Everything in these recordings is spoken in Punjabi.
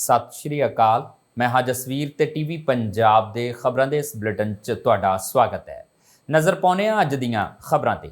ਸਤਿ ਸ਼੍ਰੀ ਅਕਾਲ। ਮੈਂ ਹਾਂ ਜਸਵੀਰ ਤੇ ਟੀਵੀ ਪੰਜਾਬ ਦੇ ਖਬਰਾਂ ਦੇ ਇਸ ਬੁਲੇਟਿਨ 'ਚ ਤੁਹਾਡਾ ਸਵਾਗਤ ਹੈ। ਨਜ਼ਰ ਪਾਉਂਦੇ ਹਾਂ ਅੱਜ ਦੀਆਂ ਖਬਰਾਂ ਤੇ।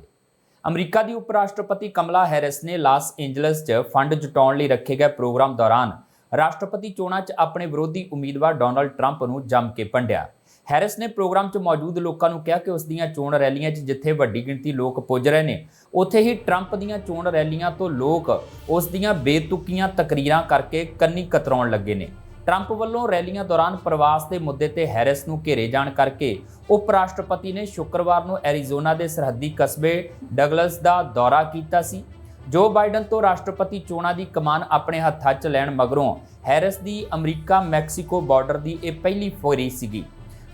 ਅਮਰੀਕਾ ਦੀ ਉਪ ਰਾਸ਼ਟਰਪਤੀ ਕਮਲਾ ਹੈਰਿਸ ਨੇ ਲਾਸ ਐਂਜਲਸ 'ਚ ਫੰਡ ਜੁਟਾਉਣ ਲਈ ਰੱਖੇ ਗਏ ਪ੍ਰੋਗਰਾਮ ਦੌਰਾਨ ਰਾਸ਼ਟਰਪਤੀ ਚੋਣਾਂ 'ਚ ਆਪਣੇ ਵਿਰੋਧੀ ਉਮੀਦਵਾਰ ਡੋਨਲਡ ਟਰੰਪ ਨੂੰ ਜੰਮ ਕੇ ਪੰਡਿਆ ਹੈਰਿਸ ਨੇ ਪ੍ਰੋਗਰਾਮ 'ਚ ਮੌਜੂਦ ਲੋਕਾਂ ਨੂੰ ਕਿਹਾ ਕਿ ਉਸ ਦੀਆਂ ਚੋਣ ਰੈਲੀਆਂ 'ਚ ਜਿੱਥੇ ਵੱਡੀ ਗਿਣਤੀ ਲੋਕ ਪੁੱਜ ਰਹੇ ਨੇ, ਉੱਥੇ ਹੀ ਟਰੰਪ ਦੀਆਂ ਚੋਣ ਰੈਲੀਆਂ ਤੋਂ ਲੋਕ ਉਸ ਦੀਆਂ ਬੇਤੁਕੀਆਂ ਤਕਰੀਰਾਂ ਕਰਕੇ ਕੰਨੀ ਕਤਰਾਉਣ ਲੱਗੇ ਨੇ। ਟਰੰਪ ਵੱਲੋਂ ਰੈਲੀਆਂ ਦੌਰਾਨ ਪ੍ਰਵਾਸ ਦੇ ਮੁੱਦੇ ਤੇ ਹੈਰਿਸ ਨੂੰ ਘੇਰੇ ਜਾਣ ਕਰਕੇ ਉਪ ਰਾਸ਼ਟਰਪਤੀ ਨੇ ਸ਼ੁੱਕਰਵਾਰ ਨੂੰ ਐਰੀਜ਼ੋਨਾ ਦੇ ਸਰਹੱਦੀ ਕਸਬੇ ਡਗਲਸ ਦਾ ਦੌਰਾ ਕੀਤਾ ਸੀ। ਜੋ ਬਾਈਡਨ ਤੋਂ ਰਾਸ਼ਟਰਪਤੀ ਚੋਣਾਂ ਦੀ ਕਮਾਨ ਆਪਣੇ ਹੱਥਾਂ 'ਚ ਲੈਣ ਮਗਰੋਂ ਹੈਰਿਸ ਦੀ ਅਮਰੀਕਾ ਮੈਕਸੀਕੋ ਬਾਰਡਰ ਦੀ ਇਹ ਪਹਿਲੀ ਫੋਰੀ ਸੀਗੀ।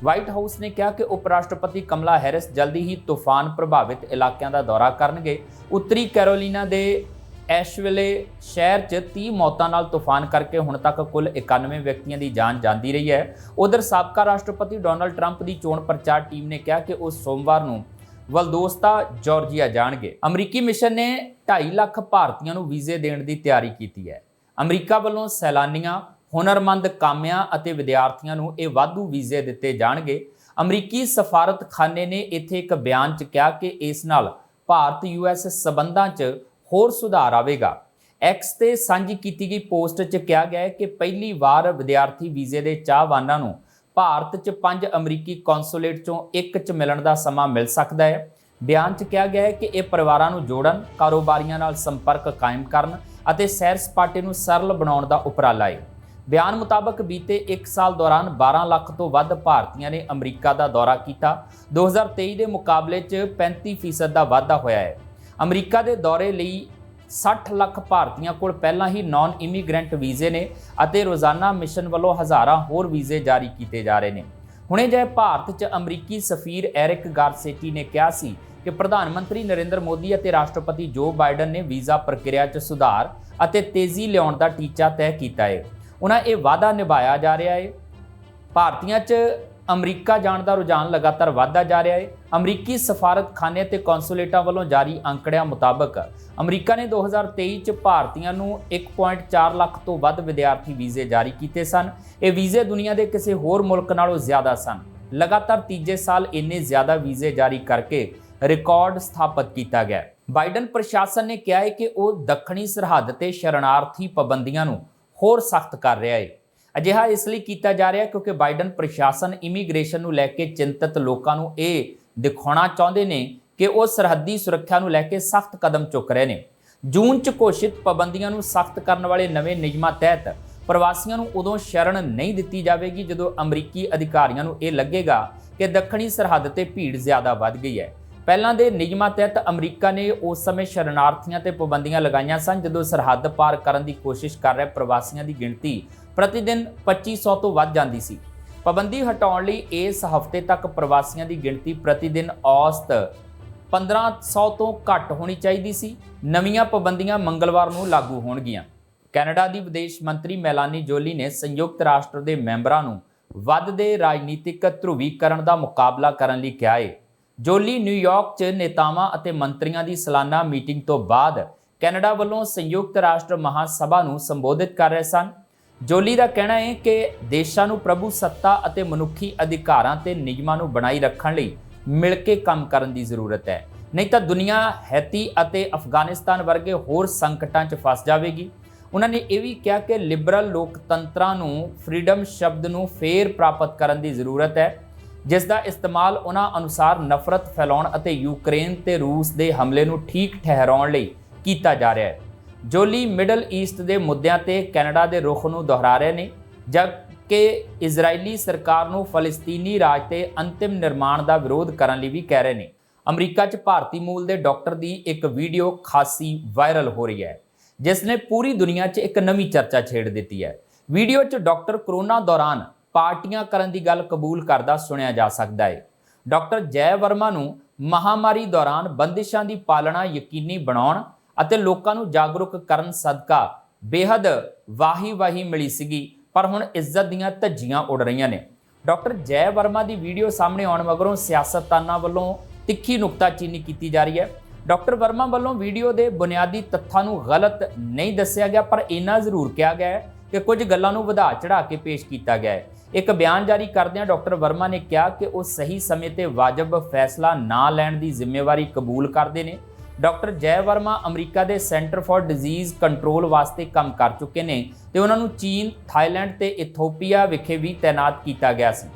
ਵਾਈਟ ਹਾਊਸ ਨੇ ਕਿਹਾ ਕਿ ਉਪ ਰਾਸ਼ਟਰਪਤੀ ਕਮਲਾ ਹੈਰਿਸ ਜਲਦੀ ਹੀ ਤੂਫਾਨ ਪ੍ਰਭਾਵਿਤ ਇਲਾਕਿਆਂ ਦਾ ਦੌਰਾ ਕਰਨਗੇ। ਉੱਤਰੀ ਕੈਰੋਲੀਨਾ ਦੇ ਐਸ਼ਵਿਲੇ ਸ਼ਹਿਰ 'ਚ 30 ਮੌਤਾਂ ਨਾਲ ਤੂਫਾਨ ਕਰਕੇ ਹੁਣ ਤੱਕ ਕੁੱਲ 91 ਵਿਅਕਤੀਆਂ ਦੀ ਜਾਨ ਜਾਂਦੀ ਰਹੀ ਹੈ। ਉਧਰ ਸਾਬਕਾ ਰਾਸ਼ਟਰਪਤੀ ਡੋਨਲਡ ਟਰੰਪ ਦੀ ਚੋਣ ਪ੍ਰਚਾਰ ਟੀਮ ਨੇ ਕਿਹਾ ਕਿ ਉਹ ਸੋਮਵਾਰ ਨੂੰ ਵਲਦੋਸਤਾ ਜਾਰਜੀਆ ਜਾਣਗੇ। ਅਮਰੀਕੀ ਮਿਸ਼ਨ ਨੇ 2.5 ਲੱਖ ਭਾਰਤੀਆਂ ਨੂੰ ਵੀਜ਼ੇ ਦੇਣ ਦੀ ਤਿਆਰੀ ਕੀਤੀ ਹੈ। ਅਮਰੀਕਾ ਵੱਲੋਂ ਸੈਲਾਨੀਆਂ ਹੁਨਰਮੰਦ ਕਾਮਿਆਂ ਅਤੇ ਵਿਦਿਆਰਥੀਆਂ ਨੂੰ ਇਹ ਵਾਧੂ ਵੀਜ਼ੇ ਦਿੱਤੇ ਜਾਣਗੇ। ਅਮਰੀਕੀ ਸਫਾਰਤਖਾਨੇ ਨੇ ਇੱਥੇ ਇੱਕ ਬਿਆਨ 'ਚ ਕਿਹਾ ਕਿ ਇਸ ਨਾਲ ਭਾਰਤ ਯੂਐਸ ਸਬੰਧਾਂ 'ਚ ਹੋਰ ਸੁਧਾਰ ਆਵੇਗਾ। ਐਕਸ ਤੇ ਸਾਂਝੀ ਕੀਤੀ ਗਈ ਪੋਸਟ 'ਚ ਕਿਹਾ ਗਿਆ ਹੈ ਕਿ ਪਹਿਲੀ ਵਾਰ ਵਿਦਿਆਰਥੀ ਵੀਜ਼ੇ ਦੇ ਚਾਹਵਾਨਾਂ ਨੂੰ ਭਾਰਤ 'ਚ ਪੰਜ ਅਮਰੀਕੀ ਕੌਂਸੂਲੇਟ 'ਚੋਂ ਇੱਕ 'ਚ ਮਿਲਣ ਦਾ ਸਮਾਂ ਮਿਲ ਸਕਦਾ ਹੈ। ਬਿਆਨ 'ਚ ਕਿਹਾ ਗਿਆ ਹੈ ਕਿ ਇਹ ਪਰਿਵਾਰਾਂ ਨੂੰ ਜੋੜਨ, ਕਾਰੋਬਾਰੀਆਂ ਨਾਲ ਸੰਪਰਕ ਕਾਇਮ ਕਰਨ ਅਤੇ ਸੈਰ ਸਪਾਟੇ ਨੂੰ ਸਰਲ ਬਣਾਉਣ ਦਾ ਉਪਰਾਲਾ ਹੈ। ਬਿਆਨ ਮੁਤਾਬਕ ਬੀਤੇ 1 ਸਾਲ ਦੌਰਾਨ 12 ਲੱਖ ਤੋਂ ਵੱਧ ਭਾਰਤੀਆਂ ਨੇ ਅਮਰੀਕਾ ਦਾ ਦੌਰਾ ਕੀਤਾ। 2023 ਦੇ ਮੁਕਾਬਲੇ 'ਚ 35% ਦਾ ਵਾਧਾ ਹੋਇਆ ਹੈ। ਅਮਰੀਕਾ ਦੇ ਦੌਰੇ ਲਈ 60 ਲੱਖ ਭਾਰਤੀਆਂ ਕੋਲ ਪਹਿਲਾਂ ਹੀ ਨਾਨ ਇਮੀਗ੍ਰੈਂਟ ਵੀਜ਼ੇ ਨੇ ਅਤੇ ਰੋਜ਼ਾਨਾ ਮਿਸ਼ਨ ਵੱਲੋਂ ਹਜ਼ਾਰਾਂ ਹੋਰ ਵੀਜ਼ੇ ਜਾਰੀ ਕੀਤੇ ਜਾ ਰਹੇ ਨੇ। ਹੁਣੇ ਜੇ ਭਾਰਤ 'ਚ ਅਮਰੀਕੀ ਸਫੀਰ ਐਰਿਕ ਗਾਰਸੇਟੀ ਨੇ ਕਿਹਾ ਸੀ ਕਿ ਪ੍ਰਧਾਨ ਮੰਤਰੀ ਨਰਿੰਦਰ ਮੋਦੀ ਅਤੇ ਰਾਸ਼ਟਰਪਤੀ ਜੋ ਬਾਈਡਨ ਨੇ ਵੀਜ਼ਾ ਪ੍ਰਕਿਰਿਆ 'ਚ ਸੁਧਾਰ ਅਤੇ ਤੇਜ਼ੀ ਲਿਆਉਣ ਦਾ ਟੀਚਾ ਤੈਅ ਕੀਤਾ ਹੈ। ਉਹਨਾਂ ਇਹ ਵਾਅਦਾ ਨਿਭਾਇਆ ਜਾ ਰਿਹਾ ਹੈ ਭਾਰਤੀਆਂ 'ਚ ਅਮਰੀਕਾ ਜਾਣ ਦਾ ਰੁਝਾਨ ਲਗਾਤਾਰ ਵਧਦਾ ਜਾ ਰਿਹਾ ਹੈ ਅਮਰੀਕੀ ਸਫਾਰਤਖਾਨੇ ਤੇ ਕੌਂਸੂਲੇਟਾਂ ਵੱਲੋਂ ਜਾਰੀ ਅੰਕੜਿਆਂ ਮੁਤਾਬਕ ਅਮਰੀਕਾ ਨੇ 2023 'ਚ ਭਾਰਤੀਆਂ ਨੂੰ 1.4 ਲੱਖ ਤੋਂ ਵੱਧ ਵਿਦਿਆਰਥੀ ਵੀਜ਼ੇ ਜਾਰੀ ਕੀਤੇ ਸਨ। ਇਹ ਵੀਜ਼ੇ ਦੁਨੀਆ ਦੇ ਕਿਸੇ ਹੋਰ ਮੁਲਕ ਨਾਲੋਂ ਜ਼ਿਆਦਾ ਸਨ। ਲਗਾਤਾਰ ਤੀਜੇ ਸਾਲ ਇੰਨੇ ਜ਼ਿਆਦਾ ਵੀਜ਼ੇ ਜਾਰੀ ਕਰਕੇ ਰਿਕਾਰਡ ਸਥਾਪਿਤ ਕੀਤਾ ਗਿਆ। ਬਾਈਡਨ ਪ੍ਰਸ਼ਾਸਨ ਨੇ ਕਿਹਾ ਹੈ ਕਿ ਉਹ ਦੱਖਣੀ ਸਰਹੱਦ ਤੇ ਸ਼ਰਨਾਰਥੀ ਪਾਬੰਦੀਆਂ ਨੂੰ ਹੋਰ ਸਖਤ ਕਰ ਰਿਹਾ ਹੈ ਅਜਿਹਾ ਇਸ ਲਈ ਕੀਤਾ ਜਾ ਰਿਹਾ ਕਿਉਂਕਿ ਬਾਈਡਨ ਪ੍ਰਸ਼ਾਸਨ ਇਮੀਗ੍ਰੇਸ਼ਨ ਨੂੰ ਲੈ ਕੇ ਚਿੰਤਤ ਲੋਕਾਂ ਨੂੰ ਇਹ ਦਿਖਾਉਣਾ ਚਾਹੁੰਦੇ ਨੇ ਕਿ ਉਹ ਸਰਹੱਦੀ ਸੁਰੱਖਿਆ ਨੂੰ ਲੈ ਕੇ ਸਖਤ ਕਦਮ ਚੁੱਕ ਰਹੇ ਨੇ। ਜੂਨ 'ਚ ਘੋਸ਼ਿਤ ਪਾਬੰਦੀਆਂ ਨੂੰ ਸਖਤ ਕਰਨ ਵਾਲੇ ਨਵੇਂ ਨਿਯਮਾਂ ਤਹਿਤ ਪ੍ਰਵਾਸੀਆਂ ਨੂੰ ਉਦੋਂ ਸ਼ਰਨ ਨਹੀਂ ਦਿੱਤੀ ਜਾਵੇਗੀ ਜਦੋਂ ਅਮਰੀਕੀ ਅਧਿਕਾਰੀਆਂ ਨੂੰ ਇਹ ਲੱਗੇਗਾ ਕਿ ਦੱਖਣੀ ਸਰਹੱਦ ਤੇ ਭੀੜ ਜ਼ਿਆਦਾ ਵੱਧ ਗਈ ਹੈ। ਪਹਿਲਾਂ ਦੇ ਨਿਯਮਾਂ ਤਹਿਤ ਅਮਰੀਕਾ ਨੇ ਉਸ ਸਮੇਂ ਸ਼ਰਨਾਰਥੀਆਂ ਤੇ ਪਾਬੰਦੀਆਂ ਲਗਾਈਆਂ ਸਨ, ਜਦੋਂ ਸਰਹੱਦ ਪਾਰ ਕਰਨ ਦੀ ਕੋਸ਼ਿਸ਼ ਕਰ ਰਹੇ ਪ੍ਰਵਾਸੀਆਂ ਦੀ ਗਿਣਤੀ ਪ੍ਰਤੀ ਦਿਨ 2500 ਤੋਂ ਵੱਧ ਜਾਂਦੀ ਸੀ। ਪਾਬੰਦੀ ਹਟਾਉਣ ਲਈ ਇਸ ਹਫ਼ਤੇ ਤੱਕ ਪ੍ਰਵਾਸੀਆਂ ਦੀ ਗਿਣਤੀ ਪ੍ਰਤੀ ਦਿਨ ਔਸਤ 1500 ਤੋਂ ਘੱਟ ਹੋਣੀ ਚਾਹੀਦੀ ਸੀ। ਨਵੀਆਂ ਪਾਬੰਦੀਆਂ ਮੰਗਲਵਾਰ ਨੂੰ ਲਾਗੂ ਹੋਣਗੀਆਂ। ਕੈਨੇਡਾ ਦੀ ਵਿਦੇਸ਼ ਮੰਤਰੀ ਮੈਲਾਨੀ ਜੋਲੀ ਨੇ ਸੰਯੁਕਤ ਰਾਸ਼ਟਰ ਦੇ ਮੈਂਬਰਾਂ ਨੂੰ ਵੱਧਦੇ ਰਾਜਨੀਤਿਕ ਧਰੁਵੀਕਰਨ ਦਾ ਮੁਕਾਬਲਾ ਕਰਨ ਲਈ ਕਿਹਾ ਹੈ ਜੋਲੀ ਨਿਊਯਾਰਕ 'ਚ ਨੇਤਾਵਾਂ ਅਤੇ ਮੰਤਰੀਆਂ ਦੀ ਸਾਲਾਨਾ ਮੀਟਿੰਗ ਤੋਂ ਬਾਅਦ ਕੈਨੇਡਾ ਵੱਲੋਂ ਸੰਯੁਕਤ ਰਾਸ਼ਟਰ ਮਹਾਸਭਾ ਨੂੰ ਸੰਬੋਧਿਤ ਕਰ ਰਹੇ ਸਨ। ਜੋਲੀ ਦਾ ਕਹਿਣਾ ਹੈ ਕਿ ਦੇਸ਼ਾਂ ਨੂੰ ਪ੍ਰਭੂ ਸੱਤਾ ਅਤੇ ਮਨੁੱਖੀ ਅਧਿਕਾਰਾਂ ਤੇ ਨਿਯਮਾਂ ਨੂੰ ਬਣਾਈ ਰੱਖਣ ਲਈ ਮਿਲ ਕੇ ਕੰਮ ਕਰਨ ਦੀ ਜ਼ਰੂਰਤ ਹੈ। ਨਹੀਂ ਤਾਂ ਦੁਨੀਆ ਹੈਤੀ ਅਤੇ ਅਫਗਾਨਿਸਤਾਨ ਵਰਗੇ ਹੋਰ ਸੰਕਟਾਂ 'ਚ ਫਸ ਜਾਵੇਗੀ। ਉਹਨਾਂ ਨੇ ਇਹ ਵੀ ਕਿਹਾ ਕਿ ਲਿਬਰਲ ਲੋਕਤੰਤਰਾਂ ਨੂੰ ਫਰੀडम ਸ਼ਬਦ ਨੂੰ ਫੇਰ ਪ੍ਰਾਪਤ ਕਰਨ ਦੀ ਜ਼ਰੂਰਤ ਹੈ। ਜਿਸ ਦਾ ਇਸਤੇਮਾਲ ਉਹਨਾਂ ਅਨੁਸਾਰ ਨਫ਼ਰਤ ਫੈਲਾਉਣ ਅਤੇ ਯੂਕਰੇਨ ਤੇ ਰੂਸ ਦੇ ਹਮਲੇ ਨੂੰ ਠੀਕ ਠਹਿਰਾਉਣ ਲਈ ਕੀਤਾ ਜਾ ਰਿਹਾ ਹੈ। ਜੋਲੀ ਮਿਡਲ ਈਸਟ ਦੇ ਮੁੱਦਿਆਂ ਤੇ ਕੈਨੇਡਾ ਦੇ ਰੁਖ ਨੂੰ ਦੁਹਰਾ ਰਹੇ ਨੇ, ਜਦਕਿ ਇਜ਼ਰਾਈਲੀ ਸਰਕਾਰ ਨੂੰ ਫਲਸਤੀਨੀ ਰਾਜ ਤੇ ਅੰਤਿਮ ਨਿਰਮਾਣ ਦਾ ਵਿਰੋਧ ਕਰਨ ਲਈ ਵੀ ਕਹਿ ਰਹੇ ਨੇ। ਅਮਰੀਕਾ 'ਚ ਭਾਰਤੀ ਮੂਲ ਦੇ ਡਾਕਟਰ ਦੀ ਇੱਕ ਵੀਡੀਓ ਖਾਸੀ ਵਾਇਰਲ ਹੋ ਰਹੀ ਹੈ, ਜਿਸ ਨੇ ਪੂਰੀ ਦੁਨੀਆ 'ਚ ਇੱਕ ਨਵੀਂ ਚਰਚਾ ਛੇੜ ਦਿੱਤੀ ਹੈ। ਵੀਡੀਓ 'ਚ ਡਾਕਟਰ ਕਰੋਨਾ ਦੌਰਾਨ ਪਾਰਟੀਆਂ ਕਰਨ ਦੀ ਗੱਲ ਕਬੂਲ ਕਰਦਾ ਸੁਣਿਆ ਜਾ ਸਕਦਾ ਹੈ। ਡਾਕਟਰ ਜੈ ਵਰਮਾ ਨੂੰ ਮਹਾਮਾਰੀ ਦੌਰਾਨ ਬੰਦਿਸ਼ਾਂ ਦੀ ਪਾਲਣਾ ਯਕੀਨੀ ਬਣਾਉਣ ਅਤੇ ਲੋਕਾਂ ਨੂੰ ਜਾਗਰੂਕ ਕਰਨ ਸਦਕਾ ਬੇਹੱਦ ਵਾਹੀ ਵਾਹੀ ਮਿਲੀ ਸੀਗੀ, ਪਰ ਹੁਣ ਇੱਜ਼ਤ ਦੀਆਂ ਧੱਜੀਆਂ ਉੱਡ ਰਹੀਆਂ ਨੇ। ਡਾਕਟਰ ਜੈ ਵਰਮਾ ਦੀ ਵੀਡੀਓ ਸਾਹਮਣੇ ਆਉਣ ਮਗਰੋਂ ਸਿਆਸਤਦਾਨਾਂ ਵੱਲੋਂ ਤਿੱਖੀ ਨੁਕਤਾਚੀਨੀ ਕੀਤੀ ਜਾ ਰਹੀ ਹੈ। ਡਾਕਟਰ ਵਰਮਾ ਵੱਲੋਂ ਵੀਡੀਓ ਦੇ ਬੁਨਿਆਦੀ ਤੱਥਾਂ ਨੂੰ ਗਲਤ ਨਹੀਂ ਦੱਸਿਆ ਗਿਆ, ਪਰ ਇੰਨਾ ਜ਼ਰੂਰ ਕਿਹਾ ਗਿਆ ਹੈ ਕਿ ਕੁਝ ਗੱਲਾਂ ਨੂੰ ਵਧਾ ਚੜਾ ਕੇ ਪੇਸ਼ ਕੀਤਾ ਗਿਆ ਹੈ। ਇੱਕ ਬਿਆਨ ਜਾਰੀ ਕਰਦਿਆਂ ਡਾਕਟਰ ਵਰਮਾ ਨੇ ਕਿਹਾ ਕਿ ਉਹ ਸਹੀ ਸਮੇਂ ਤੇ ਵਾਜਬ ਫੈਸਲਾ ਨਾ ਲੈਣ ਦੀ ਜ਼ਿੰਮੇਵਾਰੀ ਕਬੂਲ ਕਰਦੇ ਨੇ। ਡਾਕਟਰ ਜੈ ਵਰਮਾ ਅਮਰੀਕਾ ਦੇ ਸੈਂਟਰ ਫਾਰ ਡਿਜ਼ੀਜ਼ ਕੰਟਰੋਲ ਵਾਸਤੇ ਕੰਮ ਕਰ ਚੁੱਕੇ ਨੇ ਤੇ ਉਹਨਾਂ ਨੂੰ ਚੀਨ, ਥਾਈਲੈਂਡ ਤੇ ਇਥੋਪੀਆ ਵਿਖੇ ਵੀ ਤਾਇਨਾਤ ਕੀਤਾ ਗਿਆ ਸੀ।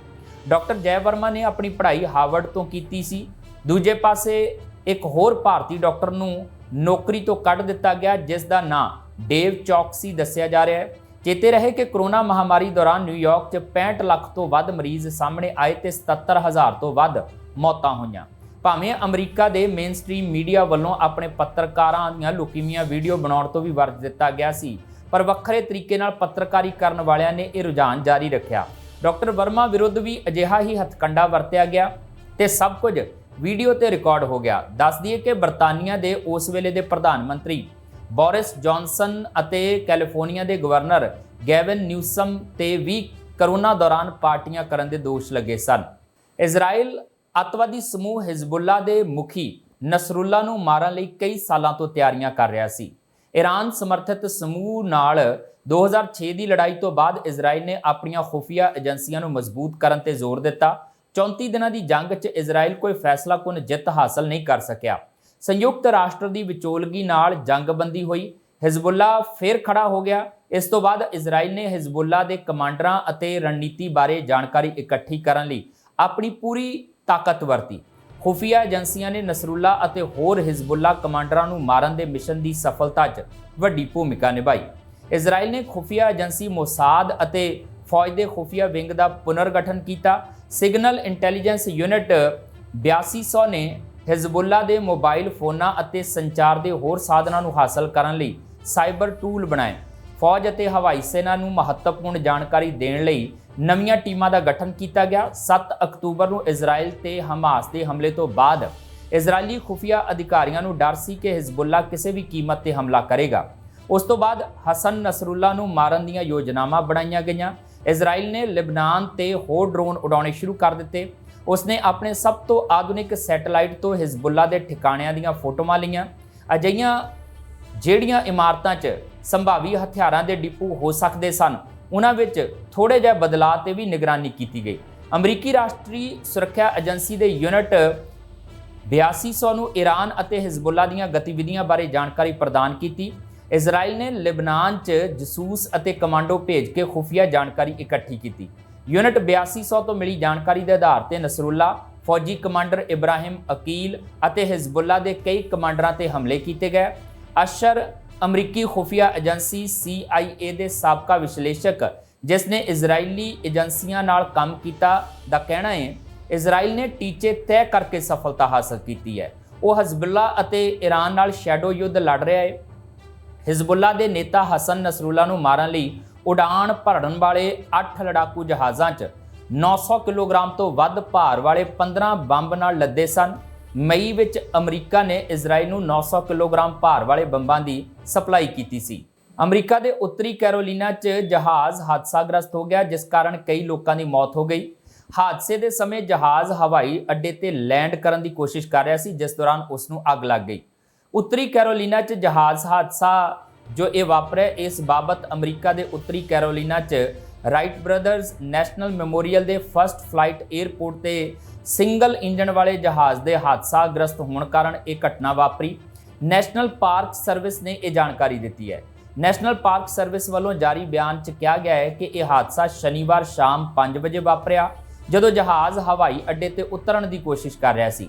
ਡਾਕਟਰ ਜੈ ਵਰਮਾ ਨੇ ਆਪਣੀ ਪੜ੍ਹਾਈ ਹਾਰਵਰਡ ਤੋਂ ਕੀਤੀ ਸੀ। ਦੂਜੇ ਪਾਸੇ ਇੱਕ ਹੋਰ ਭਾਰਤੀ ਡਾਕਟਰ ਨੂੰ ਨੌਕਰੀ ਤੋਂ ਕੱਢ ਦਿੱਤਾ ਗਿਆ ਜਿਸ ਦਾ ਨਾਂ ਡੇਵ ਚੌਕਸੀ ਦੱਸਿਆ ਜਾ ਰਿਹਾ ਹੈ। ਚੇਤੇ ਰਹੇ ਕਿ ਕਰੋਨਾ ਮਹਾਮਾਰੀ ਦੌਰਾਨ ਨਿਊਯਾਰਕ 'ਚ 65 ਲੱਖ ਤੋਂ ਵੱਧ ਮਰੀਜ਼ ਸਾਹਮਣੇ ਆਏ ਤੇ 77000 ਤੋਂ ਵੱਧ ਮੌਤਾਂ ਹੋਈਆਂ। ਭਾਵੇਂ ਅਮਰੀਕਾ ਦੇ ਮੇਨਸਟ੍ਰੀਮ ਮੀਡੀਆ ਵੱਲੋਂ ਆਪਣੇ ਪੱਤਰਕਾਰਾਂ ਦੀਆਂ ਲੁਕੀਮੀਆਂ ਵੀਡੀਓ ਬਣਾਉਣ ਤੋਂ ਵੀ ਵਰਜ ਦਿੱਤਾ ਗਿਆ ਸੀ, ਪਰ ਵੱਖਰੇ ਤਰੀਕੇ ਨਾਲ ਪੱਤਰਕਾਰੀ ਕਰਨ ਵਾਲਿਆਂ ਨੇ ਇਹ ਰੁਝਾਨ ਜਾਰੀ ਰੱਖਿਆ। ਡਾਕਟਰ ਵਰਮਾ ਵਿਰੁੱਧ ਵੀ ਅਜਿਹਾ ਹੀ ਹਥਕੰਡਾ ਵਰਤਿਆ ਗਿਆ ਤੇ ਸਭ ਕੁਝ ਵੀਡੀਓ ਤੇ ਰਿਕਾਰਡ ਹੋ ਗਿਆ। ਦੱਸ ਦਈਏ ਕਿ ਬਰਤਾਨੀਆ ਦੇ ਉਸ ਵੇਲੇ ਦੇ ਪ੍ਰਧਾਨ ਮੰਤਰੀ ਬੋਰਿਸ ਜੌਨਸਨ ਅਤੇ ਕੈਲੀਫੋਰਨੀਆ ਦੇ ਗਵਰਨਰ ਗੈਵਨ ਨਿਊਸਮ ਤੇ ਵੀ ਕਰੋਨਾ ਦੌਰਾਨ ਪਾਰਟੀਆਂ ਕਰਨ ਦੇ ਦੋਸ਼ ਲੱਗੇ ਸਨ। ਇਜ਼ਰਾਈਲ ਅੱਤਵਾਦੀ ਸਮੂਹ ਹਿਜ਼ਬੁੱਲਾ ਦੇ ਮੁਖੀ ਨਸਰੁੱਲਾ ਨੂੰ ਮਾਰਨ ਲਈ ਕਈ ਸਾਲਾਂ ਤੋਂ ਤਿਆਰੀਆਂ ਕਰ ਰਿਹਾ ਸੀ। ਈਰਾਨ ਸਮਰਥਿਤ ਸਮੂਹ ਨਾਲ 2006 ਦੀ ਲੜਾਈ ਤੋਂ ਬਾਅਦ ਇਜ਼ਰਾਈਲ ਨੇ ਆਪਣੀਆਂ ਖੁਫੀਆ ਏਜੰਸੀਆਂ ਨੂੰ ਮਜ਼ਬੂਤ ਕਰਨ ਤੇ ਜ਼ੋਰ ਦਿੱਤਾ। 34 ਦਿਨਾਂ ਦੀ ਜੰਗ 'ਚ ਇਜ਼ਰਾਈਲ ਕੋਈ ਫੈਸਲਾਕੁਨ ਜਿੱਤ ਹਾਸਲ ਨਹੀਂ ਕਰ ਸਕਿਆ। ਸੰਯੁਕਤ ਰਾਸ਼ਟਰ ਦੀ ਵਿਚੋਲਗੀ ਨਾਲ ਜੰਗਬੰਦੀ ਹੋਈ। ਹਿਜ਼ਬੁੱਲਾ ਫਿਰ ਖੜਾ ਹੋ ਗਿਆ। ਇਸ ਤੋਂ ਬਾਅਦ ਇਜ਼ਰਾਈਲ ਨੇ ਹਿਜ਼ਬੁੱਲਾ ਦੇ ਕਮਾਂਡਰਾਂ ਅਤੇ ਰਣਨੀਤੀ ਬਾਰੇ ਜਾਣਕਾਰੀ ਇਕੱਠੀ ਕਰਨ ਲਈ ਆਪਣੀ ਪੂਰੀ ਤਾਕਤ ਵਰਤੀ। ਖੁਫੀਆ ਏਜੰਸੀਆਂ ਨੇ ਨਸਰੁੱਲਾ ਅਤੇ ਹੋਰ ਹਿਜ਼ਬੁੱਲਾ ਕਮਾਂਡਰਾਂ ਨੂੰ ਮਾਰਨ ਦੇ ਮਿਸ਼ਨ ਦੀ ਸਫਲਤਾ 'ਚ ਵੱਡੀ ਭੂਮਿਕਾ ਨਿਭਾਈ। ਇਜ਼ਰਾਈਲ ਨੇ ਖੁਫੀਆ ਏਜੰਸੀ ਮੋਸਾਦ ਅਤੇ ਫੌਜ ਦੇ ਖੁਫੀਆ ਵਿੰਗ ਦਾ ਪੁਨਰਗਠਨ ਕੀਤਾ। ਸਿਗਨਲ ਇੰਟੈਲੀਜੈਂਸ ਯੂਨਿਟ 8200 ਨੇ ਹਿਜ਼ਬੁੱਲਾ ਦੇ ਮੋਬਾਈਲ ਫੋਨਾਂ ਅਤੇ ਸੰਚਾਰ ਦੇ ਹੋਰ ਸਾਧਨਾਂ ਨੂੰ ਹਾਸਲ ਕਰਨ ਲਈ ਸਾਈਬਰ ਟੂਲ ਬਣਾਏ। ਫੌਜ ਅਤੇ ਹਵਾਈ ਸੈਨਾ ਨੂੰ ਮਹੱਤਵਪੂਰਨ ਜਾਣਕਾਰੀ ਦੇਣ ਲਈ ਨਵੀਆਂ ਟੀਮਾਂ ਦਾ ਗਠਨ ਕੀਤਾ ਗਿਆ। 7 ਅਕਤੂਬਰ ਨੂੰ ਇਜ਼ਰਾਈਲ ਤੇ ਹਮਾਸ ਦੇ ਹਮਲੇ ਤੋਂ ਬਾਅਦ ਇਜ਼ਰਾਈਲੀ ਖੁਫੀਆ ਅਧਿਕਾਰੀਆਂ ਨੂੰ ਡਰ ਸੀ ਕਿ ਹਿਜ਼ਬੁੱਲਾ ਕਿਸੇ ਵੀ ਕੀਮਤ ਤੇ ਹਮਲਾ ਕਰੇਗਾ। ਉਸ ਤੋਂ ਬਾਅਦ ਹਸਨ ਨਸਰੁੱਲਾ ਨੂੰ ਮਾਰਨ ਦੀਆਂ ਯੋਜਨਾਵਾਂ ਬਣਾਈਆਂ ਗਈਆਂ। ਇਜ਼ਰਾਈਲ ਨੇ ਲਿਬਨਾਨ ਤੇ ਹੋਰ ਡਰੋਨ ਉਡਾਉਣੇ ਸ਼ੁਰੂ ਕਰ ਦਿੱਤੇ। ਉਸਨੇ ਆਪਣੇ ਸਭ ਤੋਂ ਆਧੁਨਿਕ ਸੈਟੇਲਾਈਟ ਤੋਂ ਹਿਜ਼ਬੁੱਲਾ ਦੇ ਠਿਕਾਣਿਆਂ ਦੀਆਂ ਫੋਟੋਆਂ ਲਈਆਂ। ਅਜਿਹੀਆਂ ਜਿਹੜੀਆਂ ਇਮਾਰਤਾਂ 'ਚ ਸੰਭਾਵੀ ਹਥਿਆਰਾਂ ਦੇ ਡਿਪੂ ਹੋ ਸਕਦੇ ਸਨ, ਉਹਨਾਂ ਵਿੱਚ ਥੋੜੇ ਜਿਹਾ ਬਦਲਾਅ ਤੇ ਵੀ ਨਿਗਰਾਨੀ ਕੀਤੀ ਗਈ। ਅਮਰੀਕੀ ਰਾਸ਼ਟਰੀ ਸੁਰੱਖਿਆ ਏਜੰਸੀ ਦੇ ਯੂਨਿਟ 8200 ਨੂੰ ਈਰਾਨ ਅਤੇ ਹਿਜ਼ਬੁੱਲਾ ਦੀਆਂ ਗਤੀਵਿਧੀਆਂ ਬਾਰੇ ਜਾਣਕਾਰੀ ਪ੍ਰਦਾਨ ਕੀਤੀ। ਇਜ਼ਰਾਈਲ ਨੇ ਲਿਬਨਾਨ 'ਚ ਜਸੂਸ ਅਤੇ ਕਮਾਂਡੋ ਭੇਜ ਕੇ ਖੁਫੀਆ ਜਾਣਕਾਰੀ ਇਕੱਠੀ ਕੀਤੀ। ਯੂਨਿਟ 8200 ਤੋਂ ਮਿਲੀ ਜਾਣਕਾਰੀ ਦੇ ਆਧਾਰ ਤੇ ਨਸਰੁੱਲਾ, ਫੌਜੀ ਕਮਾਂਡਰ ਇਬਰਾਹਿਮ ਅਕੀਲ ਅਤੇ ਹਿਜ਼ਬੁੱਲਾ ਦੇ ਕਈ ਕਮਾਂਡਰਾਂ ਤੇ ਹਮਲੇ ਕੀਤੇ ਗਏ। ਅਸ਼ਰ ਅਮਰੀਕੀ ਖੁਫੀਆ ਏਜੰਸੀ CIA ਦੇ ਸਾਬਕਾ ਵਿਸ਼ਲੇਸ਼ਕ, ਜਿਸ ਨੇ ਇਜ਼ਰਾਈਲੀ ਏਜੰਸੀਆਂ ਨਾਲ ਕੰਮ ਕੀਤਾ ਦਾ ਕਹਿਣਾ ਹੈ, ਇਜ਼ਰਾਈਲ ਨੇ ਟੀਚੇ ਤੈਅ ਕਰਕੇ ਸਫਲਤਾ ਹਾਸਲ ਕੀਤੀ ਹੈ। ਉਹ ਹਜ਼ਬੁੱਲਾ ਅਤੇ ਈਰਾਨ ਨਾਲ ਸ਼ੈਡੋ ਯੁੱਧ ਲੜ ਰਿਹਾ ਹੈ। ਹਿਜ਼ਬੁੱਲਾ ਦੇ ਨੇਤਾ ਹਸਨ ਨਸਰੁੱਲਾ ਨੂੰ ਮਾਰਨ ਲਈ ਉਡਾਨ ਭਰਨ ਵਾਲੇ 8 ਲੜਾਕੂ ਜਹਾਜ਼ਾਂ 'ਚ 900 ਕਿਲੋਗ੍ਰਾਮ ਤੋਂ ਵੱਧ ਭਾਰ ਵਾਲੇ 15 ਬੰਬ ਨਾਲ ਲੱਦੇ ਸਨ। ਮਈ ਵਿੱਚ ਅਮਰੀਕਾ ਨੇ ਇਜ਼ਰਾਈਲ ਨੂੰ 900 ਕਿਲੋਗ੍ਰਾਮ ਭਾਰ ਵਾਲੇ ਬੰਬਾਂ ਦੀ ਸਪਲਾਈ ਕੀਤੀ ਸੀ। ਅਮਰੀਕਾ ਦੇ ਉੱਤਰੀ ਕੈਰੋਲੀਨਾ 'ਚ ਜਹਾਜ਼ ਹਾਦਸਾਗ੍ਰਸਤ ਹੋ ਗਿਆ, ਜਿਸ ਕਾਰਨ ਕਈ ਲੋਕਾਂ ਦੀ ਮੌਤ ਹੋ ਗਈ। ਹਾਦਸੇ ਦੇ ਸਮੇਂ ਜਹਾਜ਼ ਹਵਾਈ ਅੱਡੇ ਤੇ ਲੈਂਡ ਕਰਨ ਦੀ ਕੋਸ਼ਿਸ਼ ਕਰ ਰਿਹਾ ਸੀ, ਜਿਸ ਦੌਰਾਨ ਉਸ ਨੂੰ ਅੱਗ ਲੱਗ ਗਈ। ਉੱਤਰੀ ਕੈਰੋਲੀਨਾ 'ਚ ਜਹਾਜ਼ ਹਾਦਸਾ ਜੋ ਇਹ ਵਾਪਰਿਆ ਇਸ ਬਾਬਤ ਅਮਰੀਕਾ ਦੇ ਉੱਤਰੀ ਕੈਰੋਲੀਨਾ 'ਚ ਰਾਈਟ ਬ੍ਰਦਰਜ਼ ਨੈਸ਼ਨਲ ਮੈਮੋਰੀਅਲ ਦੇ ਫਰਸਟ ਫਲਾਈਟ 에ਅਰਪੋਰਟ ਤੇ ਸਿੰਗਲ ਇੰਜਨ ਵਾਲੇ ਜਹਾਜ਼ ਦੇ ਹਾਦਸਾ ਗ੍ਰਸਤ ਹੋਣ ਕਾਰਨ ਇਹ ਘਟਨਾ ਵਾਪਰੀ। ਨੈਸ਼ਨਲ ਪਾਰਕ ਸਰਵਿਸ ਨੇ ਇਹ ਜਾਣਕਾਰੀ ਦਿੱਤੀ ਹੈ। ਨੈਸ਼ਨਲ ਪਾਰਕ ਸਰਵਿਸ ਵੱਲੋਂ ਜਾਰੀ ਬਿਆਨ 'ਚ ਕਿਹਾ ਗਿਆ ਹੈ ਕਿ ਇਹ ਹਾਦਸਾ ਸ਼ਨੀਵਾਰ ਸ਼ਾਮ 5 ਵਜੇ ਵਾਪਰਿਆ, ਜਦੋਂ ਜਹਾਜ਼ ਹਵਾਈ ਅੱਡੇ ਤੇ ਉਤਰਨ ਦੀ ਕੋਸ਼ਿਸ਼ ਕਰ ਰਿਹਾ ਸੀ।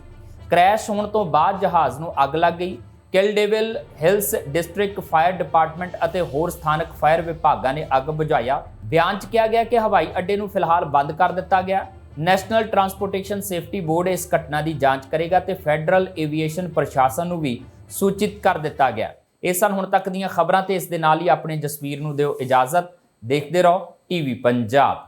ਕ੍ਰੈਸ਼ ਹੋਣ ਤੋਂ ਬਾਅਦ ਜਹਾਜ਼ ਨੂੰ ਅੱਗ ਲੱਗ ਗਈ। Kill Devil Hills district fire department ਅਤੇ ਹੋਰ ਸਥਾਨਕ ਫਾਇਰ ਵਿਭਾਗਾਂ ਨੇ ਅੱਗ ਬੁਝਾਇਆ। ਬਿਆਨ 'ਚ ਕਿਹਾ ਗਿਆ ਕਿ ਹਵਾਈ ਅੱਡੇ ਨੂੰ ਫਿਲਹਾਲ ਬੰਦ ਕਰ ਦਿੱਤਾ ਗਿਆ। ਨੈਸ਼ਨਲ ਟਰਾਂਸਪੋਰਟੇਸ਼ਨ ਸੇਫਟੀ ਬੋਰਡ ਇਸ ਘਟਨਾ ਦੀ ਜਾਂਚ ਕਰੇਗਾ ਤੇ ਫੈਡਰਲ ਏਵੀਏਸ਼ਨ ਪ੍ਰਸ਼ਾਸਨ ਨੂੰ ਵੀ ਸੂਚਿਤ ਕਰ ਦਿੱਤਾ ਗਿਆ। ਇਹ ਸਨ ਹੁਣ ਤੱਕ ਦੀਆਂ ਖਬਰਾਂ ਤੇ ਇਸ ਦੇ ਨਾਲ ਹੀ ਆਪਣੇ ਜਸਵੀਰ ਨੂੰ ਦਿਓ ਇਜਾਜ਼ਤ। ਦੇਖਦੇ ਰਹੋ, ਟੀਵੀ ਪੰਜਾਬ।